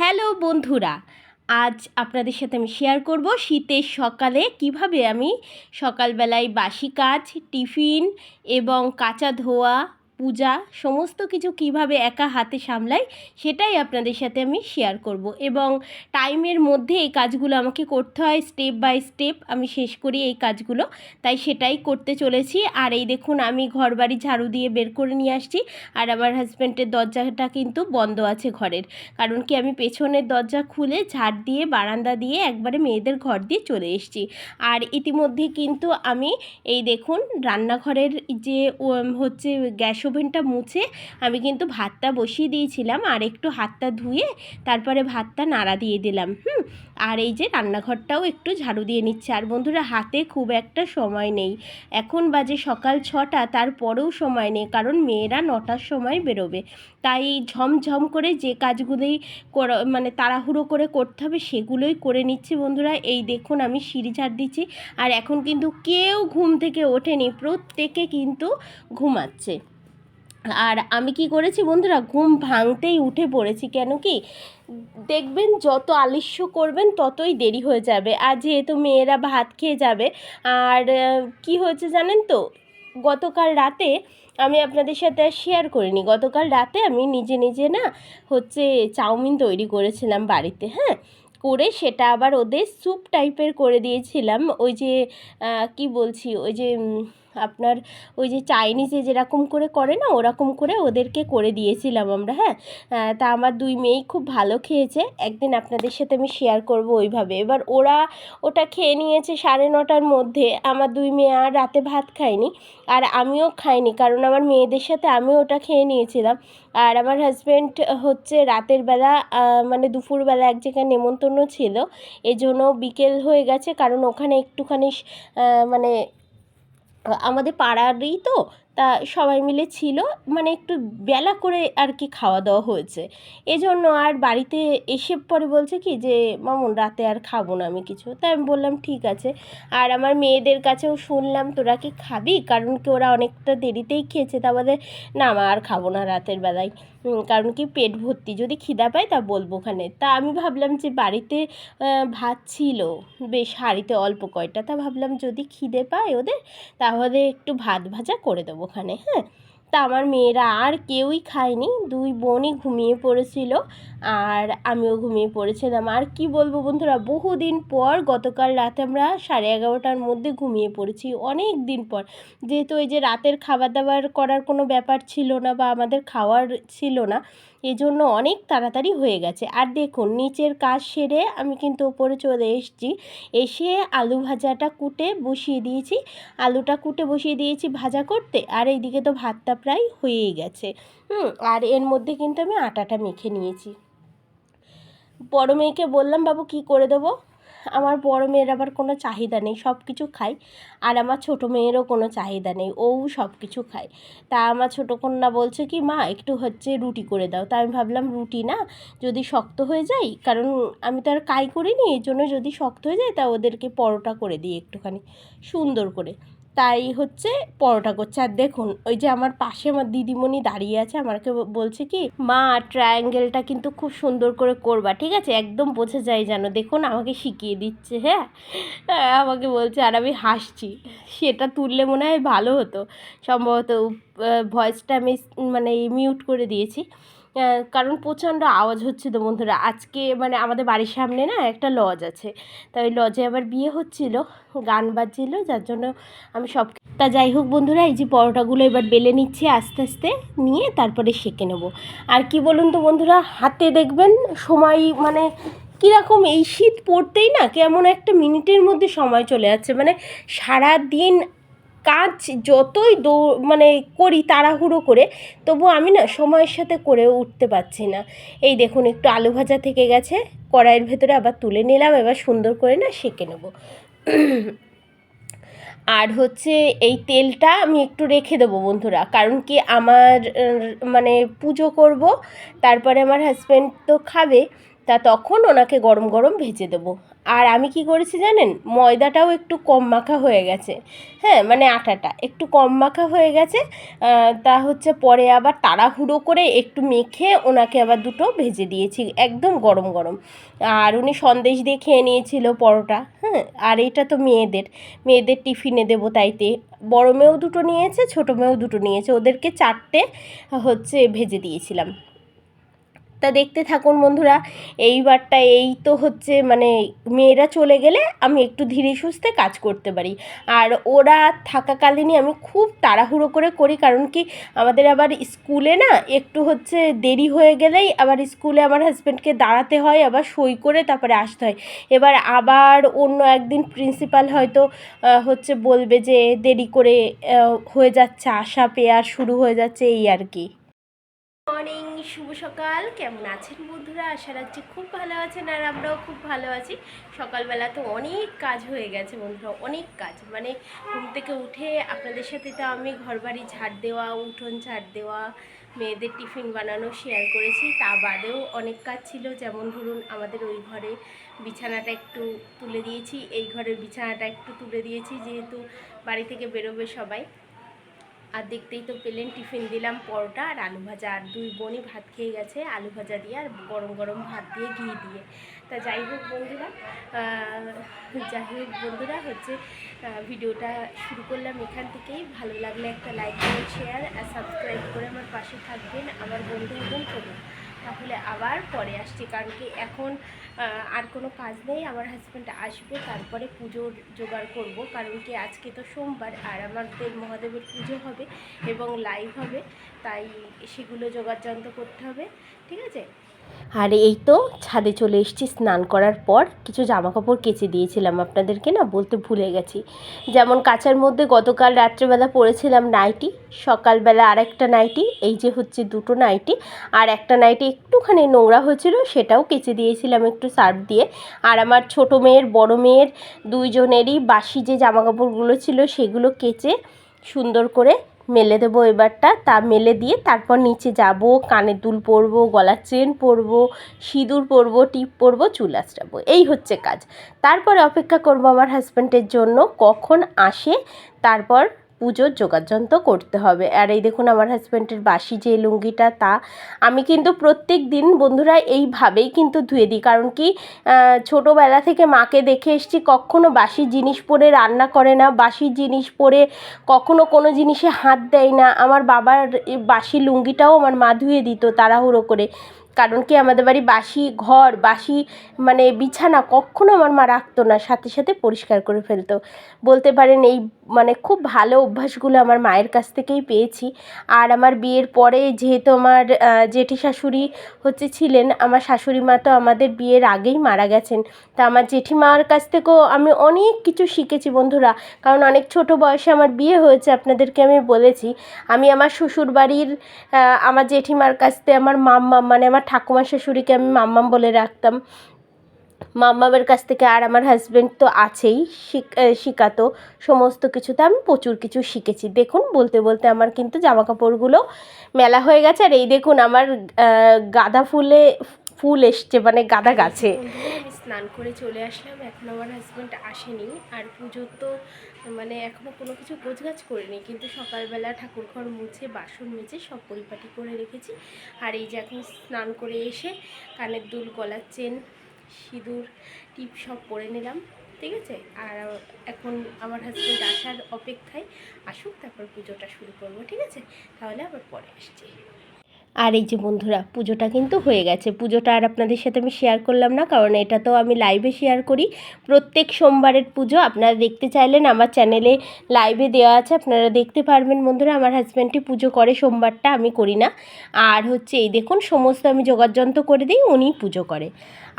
Hello বন্ধুরা, আজ আপনাদের সাথে আমি শেয়ার করব শীতের সকালে কীভাবে আমি সকালবেলায় বাসি কাজ, টিফিন এবং কাঁচা ধোয়া পূজা, সমস্ত কিছু কীভাবে একা হাতে সামলাই, সেটাই আপনাদের সাথে আমি শেয়ার করব। এবং টাইমের মধ্যে এই কাজগুলো আমাকে করতে হয় স্টেপ বাই স্টেপ আমি শেষ করি এই কাজগুলো। তাই সেটাই করতে চলেছি। আর এই দেখুন, আমি ঘর বাড়ি ঝাড়ু দিয়ে বের করে নিয়ে আসছি। আর আমার হাজব্যান্ডের দরজাটা কিন্তু বন্ধ আছে ঘরের। কারণ কি, আমি পেছনের দরজা খুলে ঝাড় দিয়ে, বারান্দা দিয়ে একবারে মেয়েদের ঘর দিয়ে চলে এসেছি। আর ইতিমধ্যে কিন্তু আমি এই দেখুন, রান্নাঘরের যে হচ্ছে গ্যাস ওভেনটা মুছে আমি কিন্তু ভাতটা বসিয়ে দিয়েছিলাম আর একটু হাতটা ধুয়ে তারপরে ভাতটা নাড়া দিয়ে দিলাম, হুম? আর এই যে রান্নাঘরটাও একটু ঝাড়ু দিয়ে নিচ্ছে। আর বন্ধুরা, হাতে খুব একটা সময় নেই। এখন বাজে সকাল ছটা, তারপরেও সময় নেই, কারণ মেয়েরা নটার সময় বেরোবে। তাই ঝমঝম করে যে কাজগুলোই মানে তাড়াহুড়ো করে করতে হবে, সেগুলোই করে নিচ্ছি বন্ধুরা। এই দেখুন, আমি সিঁড়ি ঝাড় দিচ্ছি। আর এখন কিন্তু কেউ ঘুম থেকে ওঠেনি, প্রত্যেকে কিন্তু ঘুমাচ্ছে। আর আমি কি করেছি বন্ধুরা, ঘুম ভাঙতেই উঠে পড়েছি। কেন কি? দেখবেন যত আলস্য করবেন ততই দেরি হয়ে যাবে। আর যেহেতু মেয়েরা ভাত খেয়ে যাবে, আর কি হয়েছে জানেন তো? গতকাল রাতে আমি আপনাদের সাথে আর শেয়ার করিনি। গতকাল রাতে আমি নিজে নিজে না হচ্ছে চাউমিন তৈরি করেছিলাম বাড়িতে হ্যাঁ? করে সেটা আবার ওদের স্যুপ টাইপের করে দিয়েছিলাম। ওই যে কি বলছি? ওই যে আপনার ওই যে চাইনিজে যেরকম করে করে না, ওরকম করে ওদেরকে করে দিয়েছিলাম আমরা হ্যাঁ? তা আমার দুই মেয়েই খুব ভালো খেয়েছে। একদিন আপনাদের সাথে আমি শেয়ার করব ওইভাবে। এবার ওরা ওটা খেয়ে নিয়েছে সাড়ে নটার মধ্যে। আমার দুই মেয়ে আর রাতে ভাত খায়নি আর আমিও খাইনি কারণ আমার মেয়েদের সাথে আমিও ওটা খেয়ে নিয়েছিলাম। আর আমার হাজব্যান্ড হচ্ছে রাতের বেলা মানে দুপুরবেলা এক জায়গায় নেমন্তন্ন ছিল। এজন্য বিকেল হয়ে গেছে কারণ ওখানে একটুখানি মানে আমাদের পাড়ারই তো, তা সবাই মিলে ছিল মানে একটু বেলা করে আর কি খাওয়া দাওয়া হয়েছে। এজন্য আর বাড়িতে এসে পরে বলছে কি যে, মামুন, রাতে আর খাব না আমি কিছু। তাই আমি বললাম, ঠিক আছে। আর আমার মেয়েদের কাছেও শুনলাম, তোরা কি খাবি? কারণ কি ওরা অনেকটা দেরিতেই খেয়েছে। তা বলে, না মা, আর খাব না রাতের বেলায়। কারণ কি পেট ভর্তি, যদি খিদা পায় তা বলব ওখানে। তা আমি ভাবলাম যে বাড়িতে ভাত ছিল, বেশ হাঁড়িতে অল্প কয়টা, তা ভাবলাম যদি খিদে পায় ওদের, তাহলে একটু ভাত ভাজা করে দেবো ওখানে হ্যাঁ। তা আমার মেয়েরা আর কেউই খায়নি। দুই বোনই ঘুমিয়ে পড়েছিল আর আমিও ঘুমিয়ে পড়েছিলাম। আর কি বলব বন্ধুরা, বহুদিন পর গতকাল রাতে আমরা সাড়ে এগারোটার মধ্যে ঘুমিয়ে পড়েছি, অনেক দিন পর। যেহেতু ওই যে রাতের খাবার দাবার করার কোনো ব্যাপার ছিল না বা আমাদের খাওয়ার ছিল না এজন্য অনেক তাড়াতাড়ি হয়ে গেছে। আর দেখুন, নিচের কাজ সেরে আমি কিন্তু ওপরে চলে এসেছি। এসে আলু ভাজাটা কুটে বসিয়ে দিয়েছি। আলুটা কুটে বসিয়ে দিয়েছি ভাজা করতে। আর এইদিকে তো ভাতটা প্রায় হয়েই গেছে। হুম, আর এর মধ্যে কিন্তু আমি আটাটা মেখে নিয়েছি। বড় মেয়েকে বললাম, বাবু, কি করে দেবো? আমার বড় মেয়ের আবার কোনো চাহিদা নেই সব কিছু খায় আর আমার ছোট মেয়েরও কোনো চাহিদা নেই, ও সব কিছু খায়। তা আমার ছোটো কন্যা বলছে কি, মা, একটু হচ্ছে রুটি করে দাও। তা আমি ভাবলাম, রুটি না, যদি শক্ত হয়ে যায় কারণ আমি তো আর কাই করিনি এই জন্য যদি শক্ত হয়ে যায়, তা ওদেরকে পরোটা করে দিই একটুখানি, সুন্দর করে। তাই হচ্ছে পরোটা করছে। আর দেখুন, ওই যে আমার পাশে আমার দিদিমণি দাঁড়িয়ে আছে, আমাকে বলছে কি, মা ট্রায়াঙ্গেলটা কিন্তু খুব সুন্দর করে করবা, ঠিক আছে? একদম বোঝা যায় যেন। দেখুন, আমাকে শিখিয়ে দিচ্ছে হ্যাঁ? আমাকে বলছে, আর আমি হাসছি। সেটা তুললে মনে হয় ভালো হতো। সম্ভবত ভয়েসটা আমি মানে মিউট করে দিয়েছি। কারণ প্রচণ্ড আওয়াজ হচ্ছে তো বন্ধুরা। আজকে মানে আমাদের বাড়ির সামনে না একটা লজ আছে। তা ওই লজে আবার বিয়ে হচ্ছিল, গান বাজছিল, যার জন্য আমি সব তা যাই হোক বন্ধুরা, এই যে পরোটাগুলো এবার বেলে নিচ্ছি আস্তে আস্তে, নিয়ে তারপরে সেঁকে নেব। আর কি বলুন তো বন্ধুরা, হাতে দেখবেন সময় মানে কীরকম এই শীত পড়তেই না কেমন একটা মিনিটের মধ্যে সময় চলে যাচ্ছে। মানে সারা দিন কাজ যতই দৌ মানে করি তাড়াহুড়ো করে, তবু আমি না সময়ের সাথে করে উঠতে পারছি না। এই দেখুন, একটু আলু ভাজা থেকে গেছে, কড়াইয়ের ভেতরে আবার তুলে নিলাম, এবার সুন্দর করে না সেঁকে নেব। আর হচ্ছে এই তেলটা আমি একটু রেখে দেবো বন্ধুরা, কারণ কি আমার মানে পুজো করব, তারপরে আমার হাজব্যান্ড তো খাবে, তা তখন ওনাকে গরম গরম ভেজে দেবো। আর আমি কি করেছি জানেন? ময়দাটাও একটু কম মাখা হয়ে গেছে। হ্যাঁ মানে আটাটা একটু কম মাখা হয়ে গেছে। তা হচ্ছে পরে আবার তাড়াহুড়ো করে একটু মেখে ওনাকে আবার দুটো ভেজে দিয়েছি, একদম গরম গরম। আর উনি সন্দেশ দিয়ে খেয়ে নিয়েছিল পরোটা হ্যাঁ আর এটা তো মেয়েদের। মেয়েদের টিফিনে দেবো তাইতে। বড় মেয়েও দুটো নিয়েছে, ছোটো মেয়েও দুটো নিয়েছে। ওদেরকে চারটে হচ্ছে ভেজে দিয়েছিলাম। তা দেখতে থাকুন বন্ধুরা। এইবারটা এই তো হচ্ছে মানে মেয়েরা চলে গেলে আমি একটু ধীরে সুস্থে কাজ করতে পারি। আর ওরা থাকাকালীনই আমি খুব তাড়াহুড়ো করে করি, কারণ কি আমাদের আবার স্কুলে না একটু হচ্ছে দেরি হয়ে গেলেই আবার স্কুলে আমার হাজব্যান্ডকে দাঁড়াতে হয়, আবার সই করে তারপরে আসতে হয়। এবার আবার অন্য একদিন প্রিন্সিপাল হয়তো হচ্ছে বলবে যে দেরি করে হয়ে যাচ্ছে আসা পেয়ার শুরু হয়ে যাচ্ছে, এই আর কি। মর্নিং শুভ সকাল। কেমন আছেন বন্ধুরা? আশা রাখছি খুব ভালো আছেন আর আমরাও খুব ভালো আছি। সকালবেলা তো অনেক কাজ হয়ে গেছে বন্ধুরা, অনেক কাজ। মানে ঘুম থেকে উঠে আপনাদের সাথে তো আমি ঘরবাড়ি ঝাড় দেওয়া, উঠোন ঝাড় দেওয়া, মেয়েদের টিফিন বানানো শেয়ার করেছি। তা বাদেও অনেক কাজ ছিল। যেমন ধরুন, আমাদের ওই ঘরে বিছানাটা একটু তুলে দিয়েছি। এই ঘরের বিছানাটা একটু তুলে দিয়েছি, যেহেতু বাড়ি থেকে বেরোবে সবাই। আর দেখতেই তো পেলেন টিফিন দিলাম পরোটা আর আলু ভাজা। আর দুই বোনই ভাত খেয়ে গেছে আলু ভাজা দিয়ে আর গরম গরম ভাত দিয়ে ঘি দিয়ে। তা যাই হোক বন্ধুরা যাই হোক বন্ধুরা, হচ্ছে ভিডিওটা শুরু করলাম এখান থেকেই। ভালো লাগলে একটা লাইক করে শেয়ার আর সাবস্ক্রাইব করে আমার পাশে থাকবেন। আমার বন্ধু এবং তাহলে আবার পরে আসছি, কারণ কি এখন আর কোনো কাজ নেই, আমার হাজব্যান্ড আসবে, তারপরে পুজোর জোগাড় করব, কারণ কি আজকে তো সোমবার, আর আমাদের মহাদেবের পুজো হবে এবং লাইভ হবে, তাই সেগুলো জোগাড় যন্ত্র করতে হবে, ঠিক আছে? আর এই তো ছাদে চলে এসেছি, স্নান করার পর কিছু জামা কাপড় কেচে দিয়েছিলাম আপনাদেরকে না, বলতে ভুলে গেছি। যেমন কাচার মধ্যে গতকাল রাত্রেবেলা পরেছিলাম নাইটি, সকালবেলা আর একটা নাইটি, এই যে হচ্ছে দুটো নাইটি, আর একটা নাইটি একটুখানি নোংরা হয়েছিল, সেটাও কেচে দিয়েছিলাম একটু সার্ফ দিয়ে। আর আমার ছোটো মেয়ের, বড় মেয়ের দুইজনেরই বাসি যে জামা কাপড়গুলো ছিল, সেগুলো কেচে সুন্দর করে মেলে দেবো এবারটা। তা মেলে দিয়ে তারপর নিচে যাব কানের দুল পরবো, গলার চেন পরবো, সিঁদুর পরবো, টিপ পরবো, চুল আঁচড়াবো। এই হচ্ছে কাজ। তারপরে অপেক্ষা করব আমার হাজব্যান্ডের জন্য, কখন আসে, তারপর পুজোর যোগাযন্ত্র করতে হবে। আর এই দেখুন আমার হাজব্যান্ডের বাসি যে লুঙ্গিটা, তা আমি কিন্তু প্রত্যেক দিন বন্ধুরা এইভাবেই কিন্তু ধুয়ে দিই। কারণ কি ছোটোবেলা থেকে মাকে দেখে এসেছি, কখনো বাসি জিনিস পরে রান্না করে না, বাসি জিনিস পরে কখনো কোনো জিনিসে হাত দেয় না। আমার বাবার বাসি লুঙ্গিটাও আমার মা ধুয়ে দিত তাড়াহুড়ো করে। কারণ কি আমাদের বাড়ি বাসি ঘর, বাসি মানে বিছানা কখনো আমার মা রাখতো না, সাথে সাথে পরিষ্কার করে ফেলতো। বলতে পারেন এই মানে খুব ভালো অভ্যাসগুলো আমার মায়ের কাছ থেকেই পেয়েছি। আর আমার বিয়ের পরে যেহেতু আমার জেঠি শাশুড়ি হচ্ছে ছিলেন, আমার শাশুড়ি মা তো আমাদের বিয়ের আগেই মারা গেছেন। তা আমার জেঠিমার কাছ থেকেও আমি অনেক কিছু শিখেছি বন্ধুরা। কারণ অনেক ছোট বয়সে আমার বিয়ে হয়েছে, আপনাদেরকে আমি বলেছি। আমি আমার শ্বশুর বাড়ির আমার জেঠিমার কাছ থেকে আমার মাম্মা মানে আমার ঠাকুমা শাশুড়িকে আমি মাম্মাম বলে রাখতাম। মাম্মামের কাছ থেকে আর আমার হাজব্যান্ড তো আছেই শিখাতো সমস্ত কিছুতে আমি প্রচুর কিছু শিখেছি। দেখুন, বলতে বলতে আমার কিন্তু জামা কাপড়গুলো মেলা হয়ে গেছে। আর এই দেখুন, আমার গাঁদা ফুলে, ফুল এসছে মানে গাঁদা গাছে। স্নান করে চলে আসলাম। এখন আমার হাজব্যান্ড আসেনি। আর পুজোর তো মানে এখনও কোনো কিছু গোছগাছ করিনি, কিন্তু সকালবেলা ঠাকুর ঘর মুছে, বাসন মেজে সব পরিপাটি করে রেখেছি। আর এই যে এখন স্নান করে এসে কানের দুল, গলার চেন, সিঁদুর, টিপ সব পরে নিলাম, ঠিক আছে? আর এখন আমার হাজব্যান্ড আসার অপেক্ষায় আসুক, তারপর পুজোটা শুরু করব, ঠিক আছে? তাহলে আবার পরে আসছি। আর এই যে বন্ধুরা, পুজোটা কিন্তু হয়ে গেছে। পুজোটা আর আপনাদের সাথে আমি শেয়ার করলাম না, কারণ এটা তো আমি লাইভে শেয়ার করি। প্রত্যেক সোমবারের পুজো আপনারা দেখতে চাইলেন, আমার চ্যানেলে লাইভে দেওয়া আছে, আপনারা দেখতে পারবেন। বন্ধুরা, আমার হাজব্যান্ডটি পুজো করে, সোমবারটা আমি করি না। আর হচ্ছে এই দেখুন, সমস্ত আমি যোগাযন্ত্র করে দিই উনি পুজো করে।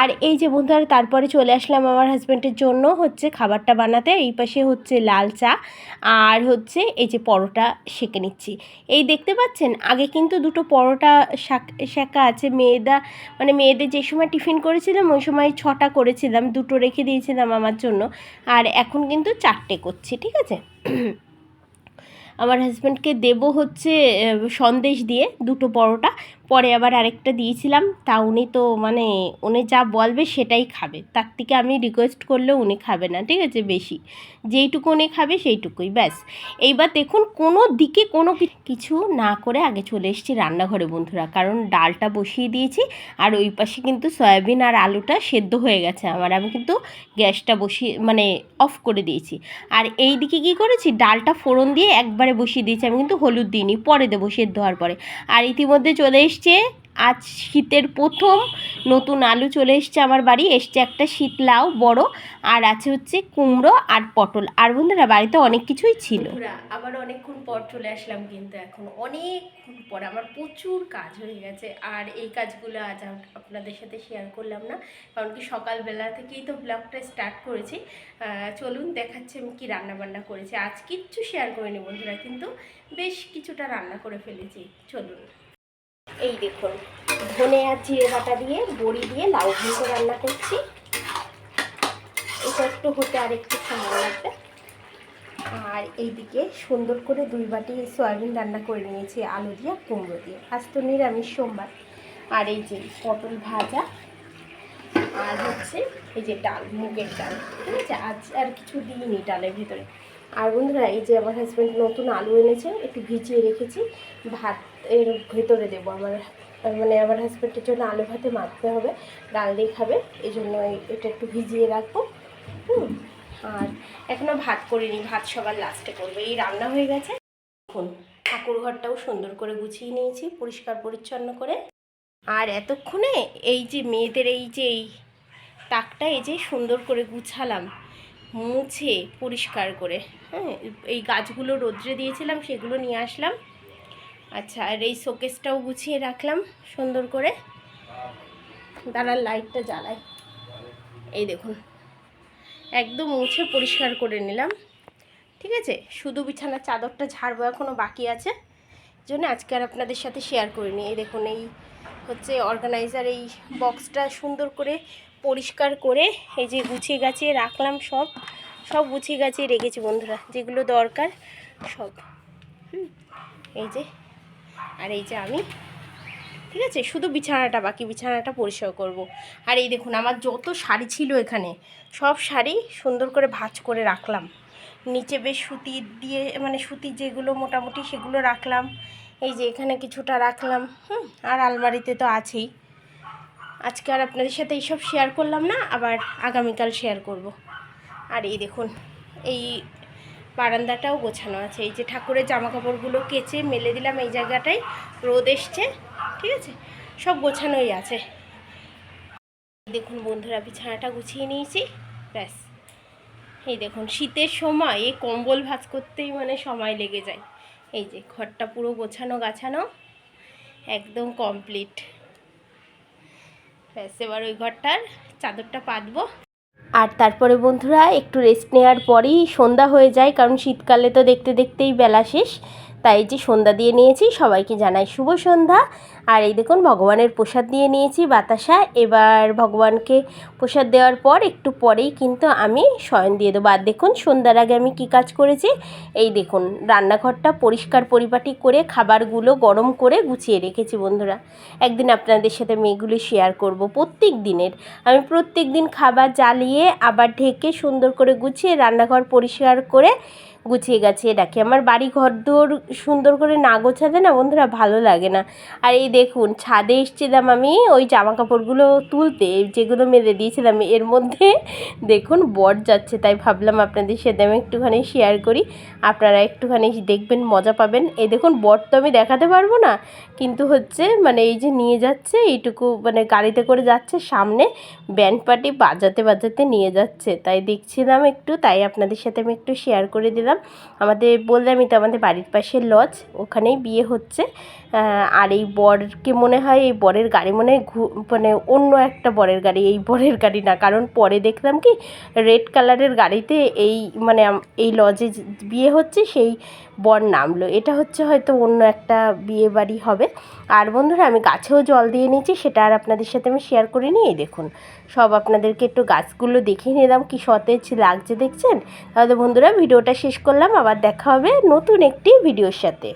আর এই যে বন্ধুরা, তারপরে চলে আসলাম আমার হাজব্যান্ডের জন্য হচ্ছে খাবারটা বানাতে। এই পাশে হচ্ছে লাল চা আর হচ্ছে এই যে পরোটা সেঁকে নিচ্ছি। এই দেখতে পাচ্ছেন, আগে কিন্তু দুটো পরোটা শাক আছে। মেয়েদা মানে মেয়েদের যে সময় টিফিন করেছিলাম, ওই সময় ছটা করেছিলাম, দুটো রেখে দিয়েছিলাম আমার জন্য। আর এখন কিন্তু চারটে করছি, ঠিক আছে? আমার হাজব্যান্ডকে দেবো হচ্ছে সন্দেশ দিয়ে দুটো পরোটা। পরে আবার আরেকটা দিয়েছিলাম, তা উনি তো মানে উনি যা বলবে সেটাই খাবে। তার থেকে আমি রিকোয়েস্ট করলেও উনি খাবে না, ঠিক আছে? বেশি। যেইটুকু উনি খাবে সেইটুকুই, ব্যাস। এইবার দেখুন, কোনো দিকে কোনো কিছু না করে আগে চলে এসেছি রান্নাঘরে, বন্ধুরা। কারণ ডালটা বসিয়ে দিয়েছি, আর ওই পাশে কিন্তু সয়াবিন আর আলুটা সেদ্ধ হয়ে গেছে আমার। আমি কিন্তু গ্যাসটা বসিয়ে মানে অফ করে দিয়েছি। আর এই দিকে কী করেছি? ডালটা ফোড়ন দিয়ে একবারে বসিয়ে দিয়েছি। আমি কিন্তু হলুদ দিইনি, পরে দেবো সেদ্ধ হওয়ার পরে। আর ইতিমধ্যে চলে এসছে আজ শীতের প্রথম নতুন আলু চলে এসছে আমার বাড়ি। এসছে একটা শীত লাউ বড়, আর আছে হচ্ছে কুমড়ো আর পটল। আর বন্ধুরা, বাড়িতে অনেক কিছুই ছিল। আবার অনেকক্ষণ পর চলে আসলাম কিন্তু এখন অনেকক্ষণ পর। আমার প্রচুর কাজ হয়ে গেছে, আর এই কাজগুলো আজ আপনাদের সাথে শেয়ার করলাম না। কারণ কি সকালবেলা থেকেই তো ব্লগটা স্টার্ট করেছি। চলুন দেখাচ্ছি আমি কি রান্না বান্না করেছি। আজ কিচ্ছু শেয়ার করিনি বন্ধুরা, কিন্তু বেশ কিছুটা রান্না করে ফেলেছি। চলুন। এই দেখুন, ধনে আর জিরে বাটা দিয়ে, বড়ি দিয়ে লাউ ঘন্ট রান্না করছি। এটা একটু হতে আর একটু সময় লাগবে। আর এইদিকে সুন্দর করে দুই বাটি সয়াবিন রান্না করে নিয়েছি, আলু দিয়ে কুমড়ো দিয়ে। আজ তো নিরামিষ সোমবার। আর এই যে পটল ভাজা, আর হচ্ছে এই যে ডাল, মুগের ডাল, ঠিক আছে? আজ আর কিছু দিইনি ডালের ভিতরে। আর বন্ধুরা, এই যে আমার হাজব্যান্ড নতুন আলু এনেছে, একটু ভিজিয়ে রেখেছি। ভাত এর ভেতরে দেবো। আমার মানে আমার হাজব্যান্ডের জন্য আলু ভাতে মাখতে হবে, ডাল দিয়ে খাবে, এই জন্য এটা একটু ভিজিয়ে রাখব, হুম। আর এখনও ভাত করিনি, ভাত সবার লাস্টে করব। এই রান্না হয়ে গেছে। এখন ঠাকুর ঘরটাও সুন্দর করে গুছিয়ে নিয়েছি, পরিষ্কার পরিচ্ছন্ন করে। আর এতক্ষণে এই যে মেয়েদের এই যে এই তাকটা এই যে সুন্দর করে গুছালাম, মুছে পরিষ্কার করে হ্যাঁ এই গাছগুলো রোদ্রে দিয়েছিলাম, সেগুলো নিয়ে আসলাম। আচ্ছা আর এই শোকেসটাও গুছিয়ে রাখলাম সুন্দর করে। দাঁড়ার লাইটটা জ্বালাই। এই দেখুন একদম মুছে পরিষ্কার করে নিলাম। ঠিক আছে? শুধু বিছানার চাদরটা ঝাড়বো এখনও বাকি আছে। জন্য আজকে আর আপনাদের সাথে শেয়ার করিনি। এই দেখুন এই হচ্ছে অর্গানাইজার এই বক্সটা সুন্দর করে পরিষ্কার করে এই যে গুছিয়ে গাছিয়ে রাখলাম সব। সব গুছিয়ে গাছিয়ে রেখেছি বন্ধুরা যেগুলো দরকার সব। হুম, এই যে আর এই যে আমি, ঠিক আছে শুধু বিছানাটা, বাকি বিছানাটা পরিষ্কার করব। আর এই দেখুন, আমার যত শাড়ি ছিল এখানে, সব শাড়ি সুন্দর করে ভাঁজ করে রাখলাম নিচে বেশ সুতি দিয়ে মানে সুতি যেগুলো মোটামুটি সেগুলো রাখলাম এই যে এখানে কিছুটা রাখলাম, হুম, আর আলমারিতে তো আছেই আজকে আর আপনাদের সাথে এইসব শেয়ার করলাম না, আবার আগামীকাল শেয়ার করব। আর এই দেখুন, এই বারান্দাটাও গোছানো আছে। এই যে ঠাকুরের জামা কাপড়গুলো কেচে মেলে দিলাম এই জায়গাটায়, রোদ এসছে, ঠিক আছে? সব গোছানোই আছে। দেখুন বন্ধুরা, বিছানাটা গুছিয়ে নিয়েছি, ব্যাস। এই দেখুন, শীতের সময় এই কম্বল ভাঁজ করতেই মানে সময় লেগে যায়। এই যে ঘরটা পুরো গোছানো গাছানো, একদম কমপ্লিট। ব্যাস, এবার ওই ঘরটার চাদরটা পাতবো। আর তারপরে বন্ধুরা একটু রেস্ট নেওয়ার পরেই সন্ধ্যা হয়ে যায়, কারণ শীতকালে তো দেখতে দেখতেই বেলা শেষ। তাই যে সন্ধ্যা দিয়ে নিয়েছি, সবাইকে জানাই শুভ সন্ধ্যা। আর এই দেখুন, ভগবানের প্রসাদ দিয়ে নিয়েছি বাতাসা। এবার ভগবানকে প্রসাদ দেওয়ার পর, একটু পরেই কিন্তু আমি শয়ন দিয়ে দেবো। আর দেখুন, সন্ধ্যার আগে আমি কি কাজ করেছি? এই দেখুন, রান্নাঘরটা পরিষ্কার পরিপাটি করে, খাবারগুলো গরম করে গুছিয়ে রেখেছি বন্ধুরা। একদিন আপনাদের সাথে মেয়েগুলি শেয়ার করব প্রত্যেক দিনের। আমি প্রত্যেক দিন খাবার জ্বালিয়ে, আবার ঢেকে সুন্দর করে গুছিয়ে রান্নাঘর পরিষ্কার করে গুছিয়ে গাছিয়ে রাখি। আমার বাড়ি ঘর দোর সুন্দর করে না গোছাতে না বন্ধুরা ভালো লাগে না। আর এই দেখুন, ছাদে এসেছিলাম আমি ওই জামা কাপড়গুলো তুলতে, যেগুলো মেলে দিয়েছিলাম। এর মধ্যে দেখুন, বর যাচ্ছে, তাই ভাবলাম আপনাদের সাথে আমি একটুখানি শেয়ার করি। আপনারা একটুখানি দেখবেন, মজা পাবেন। এই দেখুন, বর তো আমি দেখাতে পারব না, কিন্তু হচ্ছে মানে এই যে নিয়ে যাচ্ছে, এইটুকু মানে গাড়িতে করে যাচ্ছে, সামনে ব্যান্ড পার্টি বাজাতে বাজাতে নিয়ে যাচ্ছে। তাই দেখছিলাম একটু, তাই আপনাদের সাথে আমি একটু শেয়ার করে দিলাম। আমাদের বললামই তো আমাদের বাড়ির পাশে লজ ওখানেই বিয়ে হচ্ছে। আর এই বরকে মনে হয়, এই বরের গাড়ি মনে হয় মানে অন্য একটা বরের গাড়ি, এই বরের গাড়ি না। কারণ পরে দেখলাম কি রেড কালারের গাড়িতে এই মানে এই লজে বিয়ে হচ্ছে, সেই বর নামলো। এটা হচ্ছে হয়তো অন্য একটা বিয়ে বাড়ি হবে। আর বন্ধুরা, আমি গাছেও জল দিয়ে নিয়েছি, সেটা আর আপনাদের সাথে আমি শেয়ার করিনি এই দেখুন, সব আপনাদেরকে একটু গাছগুলো দেখিয়ে নিলাম, কি সতেজ লাগছে, দেখছেন? তাহলে বন্ধুরা, ভিডিওটা শেষ করলাম, আবার দেখা হবে নতুন একটি ভিডিওর সাথে।